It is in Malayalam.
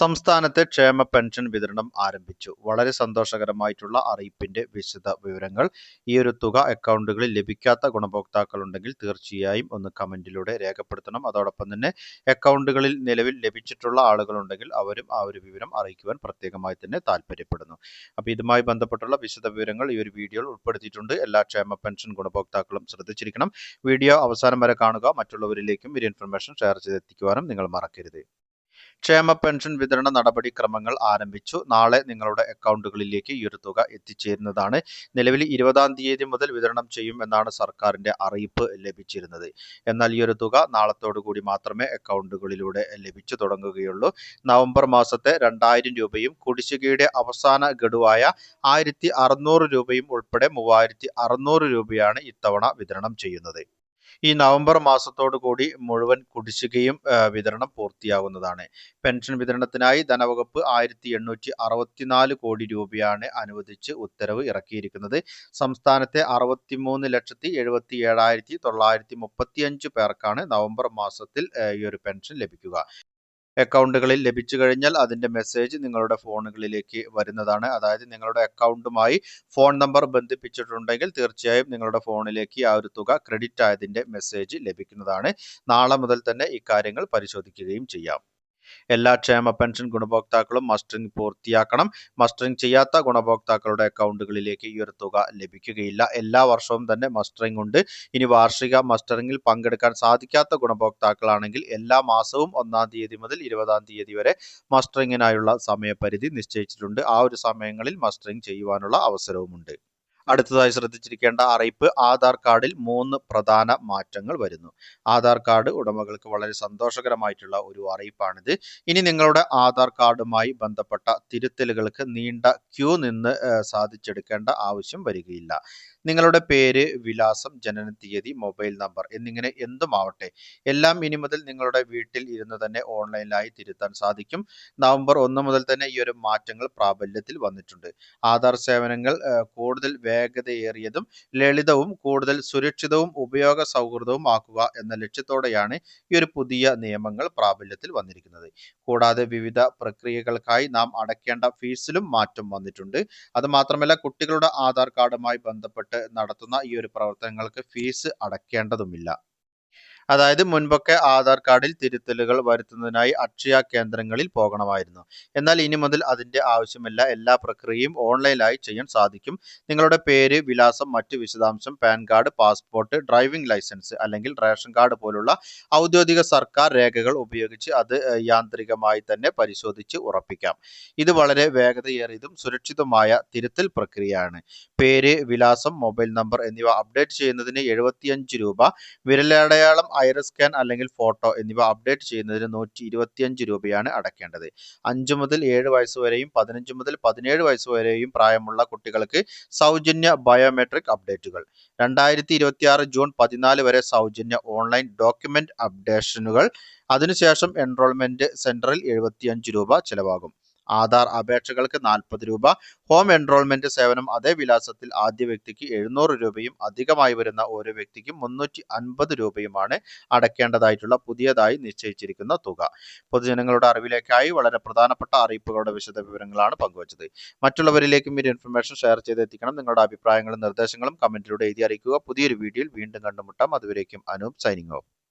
സംസ്ഥാനത്തെ ക്ഷേമ പെൻഷൻ വിതരണം ആരംഭിച്ചു. വളരെ സന്തോഷകരമായിട്ടുള്ള അറിയിപ്പിന്റെ വിശദ വിവരങ്ങൾ. ഈ ഒരു തുക അക്കൗണ്ടുകളിൽ ലഭിക്കാത്ത ഗുണഭോക്താക്കളുണ്ടെങ്കിൽ തീർച്ചയായും ഒന്ന് കമന്റിലൂടെ രേഖപ്പെടുത്തണം. അതോടൊപ്പം തന്നെ അക്കൗണ്ടുകളിൽ നിലവിൽ ലഭിച്ചിട്ടുള്ള ആളുകളുണ്ടെങ്കിൽ അവരും ആ ഒരു വിവരം അറിയിക്കുവാൻ പ്രത്യേകമായി തന്നെ താല്പര്യപ്പെടുന്നു അപ്പോൾ ഇതുമായി ബന്ധപ്പെട്ടുള്ള വിശദ വിവരങ്ങൾ ഈ ഒരു വീഡിയോയിൽ ഉൾപ്പെടുത്തിയിട്ടുണ്ട്. എല്ലാ ക്ഷേമ പെൻഷൻ ഗുണഭോക്താക്കളും ശ്രദ്ധിച്ചിരിക്കണം. വീഡിയോ അവസാനം വരെ കാണുക. മറ്റുള്ളവരിലേക്കും ഈ ഇൻഫർമേഷൻ ഷെയർ ചെയ്തെത്തിക്കുവാനും നിങ്ങൾ മറക്കരുത്. ക്ഷേമ പെൻഷൻ വിതരണ നടപടിക്രമങ്ങൾ ആരംഭിച്ചു. നാളെ നിങ്ങളുടെ അക്കൗണ്ടുകളിലേക്ക് ഈ ഒരു തുക എത്തിച്ചേരുന്നതാണ്. നിലവിൽ ഇരുപതാം തീയതി മുതൽ വിതരണം ചെയ്യും എന്നാണ് സർക്കാരിന്റെ അറിയിപ്പ് ലഭിച്ചിരുന്നത്. എന്നാൽ ഈ ഒരു തുക നാളത്തോടുകൂടി മാത്രമേ അക്കൗണ്ടുകളിലൂടെ ലഭിച്ചു തുടങ്ങുകയുള്ളൂ. നവംബർ മാസത്തെ രണ്ടായിരം രൂപയും കുടിശ്ശികയുടെ അവസാന ഗഡുവായ ആയിരത്തി രൂപയും ഉൾപ്പെടെ മൂവായിരത്തി രൂപയാണ് ഇത്തവണ വിതരണം ചെയ്യുന്നത്. ഈ നവംബർ മാസത്തോടു കൂടി മുഴുവൻ കുടിശ്ശികയും വിതരണം പൂർത്തിയാകുന്നതാണ് പെൻഷൻ വിതരണത്തിനായി ധനവകുപ്പ് ആയിരത്തി എണ്ണൂറ്റി അറുപത്തിനാല് കോടി രൂപയാണ് അനുവദിച്ച് ഉത്തരവ് ഇറക്കിയിരിക്കുന്നത്. സംസ്ഥാനത്തെ അറുപത്തിമൂന്ന് ലക്ഷത്തി എഴുപത്തി ഏഴായിരത്തി തൊള്ളായിരത്തി മുപ്പത്തിയഞ്ച് പേർക്കാണ് നവംബർ മാസത്തിൽ ഈ ഒരു പെൻഷൻ ലഭിക്കുക. അക്കൗണ്ടുകളിൽ ലഭിച്ചു കഴിഞ്ഞാൽ അതിന്റെ മെസ്സേജ് നിങ്ങളുടെ ഫോണുകളിലേക്ക് വരുന്നതാണ്. അതായത് നിങ്ങളുടെ അക്കൗണ്ടുമായി ഫോൺ നമ്പർ ബന്ധിപ്പിച്ചിട്ടുണ്ടെങ്കിൽ തീർച്ചയായും നിങ്ങളുടെ ഫോണിലേക്ക് ആ ഒരു തുക ക്രെഡിറ്റ് ആയതിന്റെ മെസ്സേജ് ലഭിക്കുന്നതാണ്. നാളെ മുതൽ തന്നെ ഇക്കാര്യങ്ങൾ പരിശോധിക്കുകയും ചെയ്യാം. എല്ലാ ക്ഷേമ പെൻഷൻ ഗുണഭോക്താക്കളും മസ്റ്ററിംഗ് പൂർത്തിയാക്കണം. മസ്റ്ററിംഗ് ചെയ്യാത്ത ഗുണഭോക്താക്കളുടെ അക്കൗണ്ടുകളിലേക്ക് ഈ ഒരു തുക ലഭിക്കുകയില്ല. എല്ലാ വർഷവും തന്നെ മസ്റ്ററിംഗ് ഉണ്ട്. ഇനി വാർഷിക മസ്റ്ററിംഗിൽ പങ്കെടുക്കാൻ സാധിക്കാത്ത ഗുണഭോക്താക്കളാണെങ്കിൽ എല്ലാ മാസവും ഒന്നാം തീയതി മുതൽ ഇരുപതാം തീയതി വരെ മസ്റ്ററിംഗിനായുള്ള സമയപരിധി നിശ്ചയിച്ചിട്ടുണ്ട്. ആ ഒരു സമയങ്ങളിൽ മസ്റ്ററിംഗ് ചെയ്യുവാനുള്ള അവസരവുമുണ്ട്. അടുത്തതായി ശ്രദ്ധിച്ചിരിക്കേണ്ട അറിയിപ്പ് ആധാർ കാർഡിൽ മൂന്ന് പ്രധാന മാറ്റങ്ങൾ വരുന്നു. ആധാർ കാർഡ് ഉടമകൾക്ക് വളരെ സന്തോഷകരമായിട്ടുള്ള ഒരു അറിയിപ്പാണിത്. ഇനി നിങ്ങളുടെ ആധാർ കാർഡുമായി ബന്ധപ്പെട്ട തിരുത്തലുകൾക്ക് നീണ്ട ക്യൂ നിന്ന് സാധിച്ചെടുക്കേണ്ട ആവശ്യം വരികയില്ല. നിങ്ങളുടെ പേര് വിലാസം ജനന തീയതി മൊബൈൽ നമ്പർ എന്നിങ്ങനെ എന്തുമാവട്ടെ എല്ലാം ഇനി മുതൽ നിങ്ങളുടെ വീട്ടിൽ ഇരുന്ന് തന്നെ ഓൺലൈനിലായി തിരുത്താൻ സാധിക്കും. നവംബർ ഒന്ന് മുതൽ തന്നെ ഈ ഒരു മാറ്റങ്ങൾ പ്രാബല്യത്തിൽ വന്നിട്ടുണ്ട്. ആധാർ സേവനങ്ങൾ കൂടുതൽ വേഗതയേറിയതും ലളിതവും കൂടുതൽ സുരക്ഷിതവും ഉപയോഗ സൗഹൃദവും ആക്കുക എന്ന ലക്ഷ്യത്തോടെയാണ് ഈ ഒരു പുതിയ നിയമങ്ങൾ പ്രാബല്യത്തിൽ വന്നിരിക്കുന്നത്. കൂടാതെ വിവിധ പ്രക്രിയകൾക്കായി നാം അടയ്ക്കേണ്ട ഫീസിലും മാറ്റം വന്നിട്ടുണ്ട്. അത് മാത്രമല്ല കുട്ടികളുടെ ആധാർ കാർഡുമായി ബന്ധപ്പെട്ട് നടത്തുന്ന ഈ ഒരു പ്രവർത്തനങ്ങൾക്ക് ഫീസ് അടയ്ക്കേണ്ടതുമില്ല. അതായത് മുൻപൊക്കെ ആധാർ കാർഡിൽ തിരുത്തലുകൾ വരുത്തുന്നതിനായി അക്ഷയ കേന്ദ്രങ്ങളിൽ പോകണമായിരുന്നു. എന്നാൽ ഇനി മുതൽ അതിന്റെ ആവശ്യമില്ല. എല്ലാ പ്രക്രിയയും ഓൺലൈനായി ചെയ്യാൻ സാധിക്കും. നിങ്ങളുടെ പേര് വിലാസം മറ്റു വിശദാംശം PAN card passport driving licence അല്ലെങ്കിൽ റേഷൻ കാർഡ് പോലുള്ള ഔദ്യോഗിക സർക്കാർ രേഖകൾ ഉപയോഗിച്ച് അത് യാന്ത്രികമായി തന്നെ പരിശോധിച്ച് ഉറപ്പിക്കാം. ഇത് വളരെ വേഗതയേറിയതും സുരക്ഷിതമായ തിരുത്തൽ പ്രക്രിയയാണ്. പേര് വിലാസം മൊബൈൽ നമ്പർ എന്നിവ അപ്ഡേറ്റ് ചെയ്യുന്നതിന് എഴുപത്തിയഞ്ച് രൂപ. വിരലടയാളം ഐറസ് സ്കാൻ അല്ലെങ്കിൽ ഫോട്ടോ എന്നിവ അപ്ഡേറ്റ് ചെയ്യുന്നതിന് നൂറ്റി ഇരുപത്തിയഞ്ച് രൂപയാണ് അടക്കേണ്ടത് അഞ്ച് മുതൽ ഏഴ് വയസ്സ് വരെയും പതിനഞ്ച് മുതൽ പതിനേഴ് വയസ്സ് വരെയും പ്രായമുള്ള കുട്ടികൾക്ക് സൗജന്യ ബയോമെട്രിക് അപ്ഡേറ്റുകൾ രണ്ടായിരത്തി ഇരുപത്തിയാറ് ജൂൺ പതിനാല് വരെ സൗജന്യ ഓൺലൈൻ ഡോക്യുമെന്റ് അപ്ഡേഷനുകൾ അതിനുശേഷം എൻറോൾമെന്റ് സെന്ററിൽ എഴുപത്തിയഞ്ച് രൂപ ചിലവാകും. ആധാർ അപേക്ഷകൾക്ക് നാൽപ്പത് രൂപ ഹോം എൻറോൾമെന്റ് സേവനം അതേ വിലാസത്തിൽ ആദ്യ വ്യക്തിക്ക് എഴുന്നൂറ് രൂപയും അധികമായി വരുന്ന ഓരോ വ്യക്തിക്കും മുന്നൂറ്റി അൻപത് രൂപയുമാണ് അടയ്ക്കേണ്ടതായിട്ടുള്ള പുതിയതായി നിശ്ചയിച്ചിരിക്കുന്ന തുക. പൊതുജനങ്ങളുടെ അറിവിലേക്കായി വളരെ പ്രധാനപ്പെട്ട അറിയിപ്പുകളുടെ വിശദ വിവരങ്ങളാണ് പങ്കുവച്ചത്. മറ്റുള്ളവരിലേക്കും ഈ ഇൻഫർമേഷൻ ഷെയർ ചെയ്തെത്തിക്കണം. നിങ്ങളുടെ അഭിപ്രായങ്ങളും നിർദ്ദേശങ്ങളും കമന്റിലൂടെ എഴുതി അറിയിക്കുക. പുതിയൊരു വീഡിയോയിൽ വീണ്ടും കണ്ടുമുട്ടാം. അതുവരേക്കും അനൂപ് സൈനിങ് ഓഫ്.